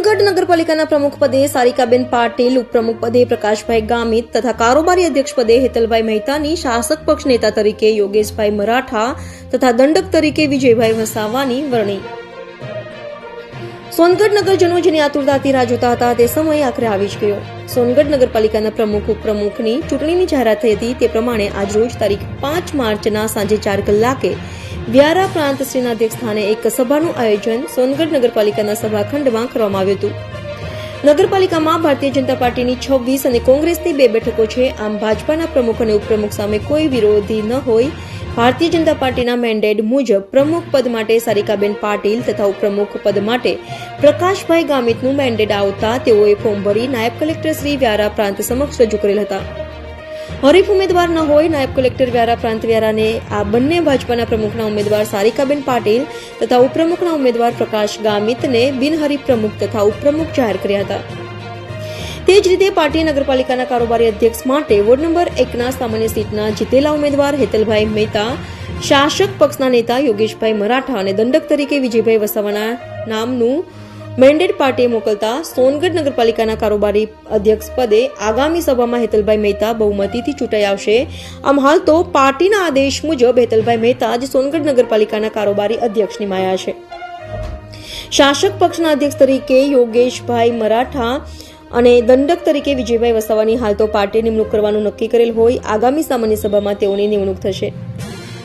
સોનગઢ નગરપાલિકાના પ્રમુખ પદે સારિકાબેન પાટીલ, ઉપપ્રમુખ પદે પ્રકાશભાઈ ગામિત તથા કારોબારી અધ્યક્ષ પદે હેતલભાઈ મહેતાની, શાસક પક્ષ નેતા તરીકે યોગેશભાઈ મરાઠા તથા દંડક તરીકે વિજયભાઈ વસાવાની વરણી. સોનગઢ નગરજનો જેની આતુરતાથી રાહ જોતા હતા તે સમય આખરે આવી જ ગયો. સોનગઢ નગરપાલિકાના પ્રમુખ, ઉપપ્રમુખની ચૂંટણીની જાહેરાત થઈ હતી તે પ્રમાણે આજરોજ તારીખ પાંચ માર્ચના સાંજે ચાર કલાકે વ્યારા પ્રાંત શ્રીના અધ્યક્ષ સ્થાને એક સભાનું આયોજન સોનગઢ નગરપાલિકાના સભાખંડમાં કરવામાં આવ્યું હતું. નગરપાલિકામાં ભારતીય જનતા પાર્ટીની છવ્વીસ અને કોંગ્રેસની બે બેઠકો છે. આમ ભાજપાના પ્રમુખ અને ઉપપ્રમુખ સામે કોઈ વિરોધી ન હોય. ભારતીય જનતા પાર્ટીના મેન્ડેટ મુજબ પ્રમુખ પદ માટે સારિકાબેન પાટીલ તથા ઉપપ્રમુખ પદ માટે પ્રકાશભાઈ ગામિતનું મેન્ડેટ આવતા તેઓએ ફોર્મ ભરી નાયબ કલેક્ટર શ્રી વ્યારા પ્રાંત સમક્ષ રજૂ કરેલ હતા. હરીફ ઉમેદવાર ન હોય, નાયબ કલેક્ટર વ્યારા, પ્રાંત વ્યારાને આ બંને ભાજપાના પ્રમુખના ઉમેદવાર સારિકાબેન પાટીલ તથા ઉપપ્રમુખના ઉમેદવાર પ્રકાશ ગામિતને બિનહરીફ પ્રમુખ તથા ઉપપ્રમુખ જાહેર કર્યા હતા. તે જ રીતે પાર્ટી નગરપાલિકાના કારોબારી અધ્યક્ષ માટે વોર્ડ નંબર એકના સામાન્ય સીટના જીતેલા ઉમેદવાર હેતલભાઈ મહેતા, શાસક પક્ષના નેતા યોગેશભાઈ મરાઠા અને દંડક તરીકે વિજયભાઈ વસાવાના નામનું મેન્ડેટ પાર્ટીએ મોકલતા સોનગઢ નગરપાલિકાના કારોબારી અધ્યક્ષ પદે આગામી સભામાં હેતલભાઈ મહેતા બહુમતીથી ચૂંટાઈ આવશે. આમ હાલ તો પાર્ટીના આદેશ મુજબ હેતલભાઈ મહેતા જ સોનગઢ નગરપાલિકાના કારોબારી અધ્યક્ષ નિમાયા છે. શાસક પક્ષના અધ્યક્ષ તરીકે યોગેશભાઈ મરાઠા અને દંડક તરીકે વિજયભાઈ વસાવાની હાલ તો પાર્ટી નિમણૂક કરવાનું નક્કી કરેલ હોય. આગામી સામાન્ય સભામાં તેઓની નિમણૂક થશે.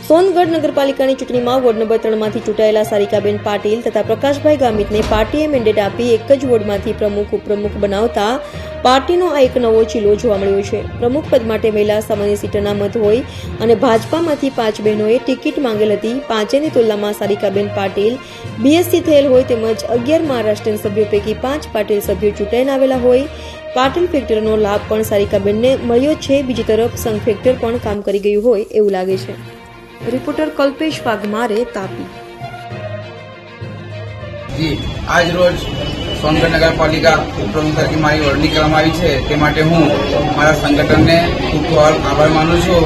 સોનગઢ નગરપાલિકાની ચૂંટણીમાં વોર્ડ નંબર ત્રણમાંથી ચૂંટાયેલા સારિકાબેન પાટીલ તથા પ્રકાશભાઈ ગામિતને પાર્ટીએ મેન્ડેટ આપી એક જ વોર્ડમાંથી પ્રમુખ, ઉપપ્રમુખ બનાવતા પાર્ટીનો આ એક નવો ચીલો જોવા મળ્યો છે. પ્રમુખ પદ માટે મહિલા સામાન્ય સીટના મત હોય અને ભાજપામાંથી પાંચ બહેનોએ ટિકિટ માંગેલ હતી. પાંચેની તુલનામાં સારિકાબેન પાટીલ બીએસસી થયેલ હોય તેમજ અગિયાર મહારાષ્ટ્રીયન સભ્યો પૈકી પાંચ પાટીલ સભ્યો ચૂંટાઈને આવેલા હોય. પાટીલ ફેક્ટરનો લાભ પણ સારિકાબેનને મળ્યો છે. બીજી તરફ સંઘ ફેક્ટર પણ કામ કરી ગયું હોય એવું લાગે છે. રિપોર્ટર કલ્પેશ વાઘમારે તાપી. જી આજ રોજ સોનગઢ નગરપાલિકા ઉપપ્રમુખ તરીકે મારી વરણી કરવામાં આવી છે. તે માટે હું મારા સંગઠનને ખૂબ ખૂબ આભાર માનું છું.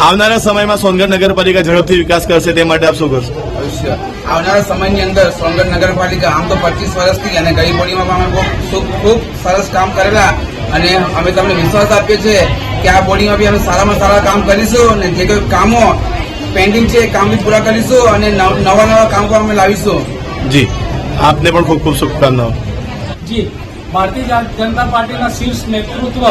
આવનારા સમયમાં સોનગઢ નગરપાલિકા ઝડપથી વિકાસ કરશે તે માટે આપ શું કરશો? અવશ્ય આવનારા સમયની અંદર સોનગઢ નગરપાલિકા આમ તો પચીસ વર્ષથી અને ગરીબોડીમાં પણ ખૂબ- ખૂબ સરસ કામ કરેલા અને અમે તમને વિશ્વાસ આપીએ છીએ કે આ બોર્ડિંગમાં બી અમે સારામાં સારા કામ કરીશું અને જે કોઈ કામો પેન્ડિંગ છે એ કામ બી પૂરા કરીશું અને નવ- નવા નવા કામ પણ અમે લાવીશું. જી. આપને પણ ખૂબ ખૂબ શુભકામનાઓ. જી. ભારતીય જનતા પાર્ટીના શીર્ષ નેતૃત્વ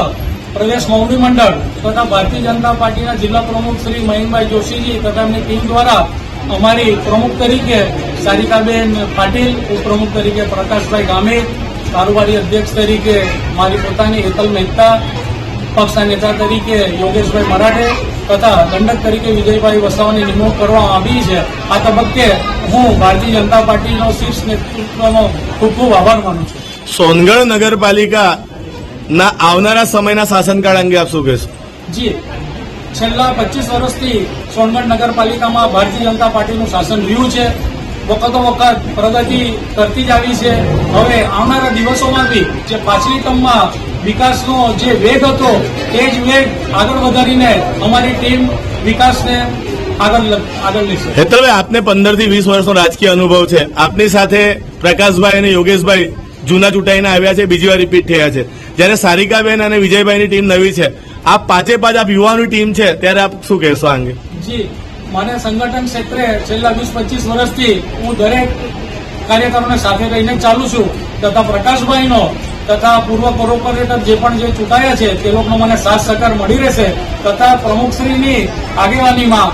પ્રદેશ મોવડી મંડળ તથા ભારતીય જનતા પાર્ટીના જિલ્લા પ્રમુખ શ્રી મહિનભાઈ જોશીજી તથા એમની ટીમ દ્વારા અમારી પ્રમુખ તરીકે સારિકાબેન પાટીલ ઉપપ્રમુખ તરીકે પ્રકાશભાઈ ગામિત કારોબારી અધ્યક્ષ તરીકે મારી પોતાની હેતલ મહેતા પક્ષના નેતા તરીકે યોગેશભાઈ મરાઠે તથા દંડક તરીકે વિજયભાઈ વસાવાની નિમણૂક કરવામાં આવી છે. આ તબક્કે હું ભારતીય જનતા પાર્ટીનો શીર્ષ નેતૃત્વનો ખૂબ ખૂબ આભાર માનું છું. સોનગઢ નગરપાલિકા ના આવનારા સમયના શાસનકાળ અંગે આપ શું કહેશો? જી. છેલ્લા પચીસ વર્ષથી સોનગઢ નગરપાલિકામાં ભારતીય જનતા પાર્ટીનું શાસન રહ્યું છે. વખતો વખત પ્રગતિ કરતી જ આવી છે. હવે આવનારા દિવસોમાં બી જે પાછલી ટર્મમાં વિકાસનો જે વેગ હતો તે જ વેગ આગળ વધારીને અમારી ટીમ વિકાસને આગળ આગળ લેશે. હેતલભાઈ આપને પંદરથી વીસ વર્ષનો રાજકીય અનુભવ છે. આપની સાથે પ્રકાશભાઈ અને યોગેશભાઈ જૂના ચૂંટાઈને આવ્યા છે બીજી વાર રિપીટ થયા છે. જ્યારે સારિકાબેન અને વિજયભાઈની ટીમ નવી છે. આપ પાંચે પાંચ આપ યુવાની ટીમ છે ત્યારે આપ શું કહેશો આ અંગે? જી મને સંગઠન ક્ષેત્રે છેલ્લા વીસ પચીસ વર્ષથી હું દરેક કાર્યકરોને સાથે રહીને ચાલુ છું. તથા પ્રકાશભાઈનો તથા પૂર્વ કોર્પોરેટર જે પણ જે ચૂંટાયા છે, તે લોકોનો મને સાથ સહકાર મળી રહેશે. તથા પ્રમુખશ્રીની આગેવાનીમાં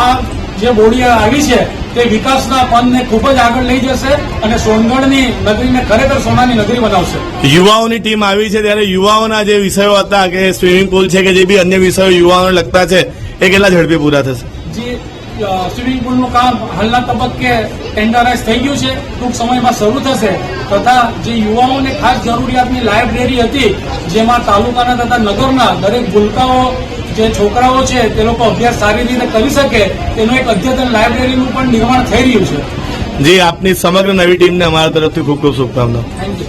આ જે બોડી આવી છે, તે વિકાસના પંથને ખૂબ જ આગળ લઈ જશે અને સોનગઢની નગરીને ખરેખર સોનાની નગરી બનાવશે. યુવાઓની ટીમ આવી છે ત્યારે યુવાઓના જે વિષયો હતા, કે સ્વિમિંગ પુલ છે કે જે બી અન્ય વિષયો યુવાઓને લગતા છે, એ કેટલા ઝડપી પૂરા થશે? સ્વિમિંગ પુલનું કામ હાલના તબક્કે ટેન્ડરાઇઝ થઈ ગયું છે. ટૂંક સમયમાં શરૂ થશે. તથા જે યુવાઓને ખાસ જરૂરિયાતની લાઇબ્રેરી હતી જેમાં તાલુકાના તથા નગરના દરેક ભૂલકાઓ જે છોકરાઓ છે તે લોકો અભ્યાસ સારી રીતે કરી શકે તેનું એક અદ્યતન લાઇબ્રેરીનું પણ નિર્માણ થઈ રહ્યું છે. જી આપની સમગ્ર નવી ટીમને અમારા તરફથી ખૂબ ખૂબ શુભકામનાઓ. Thank you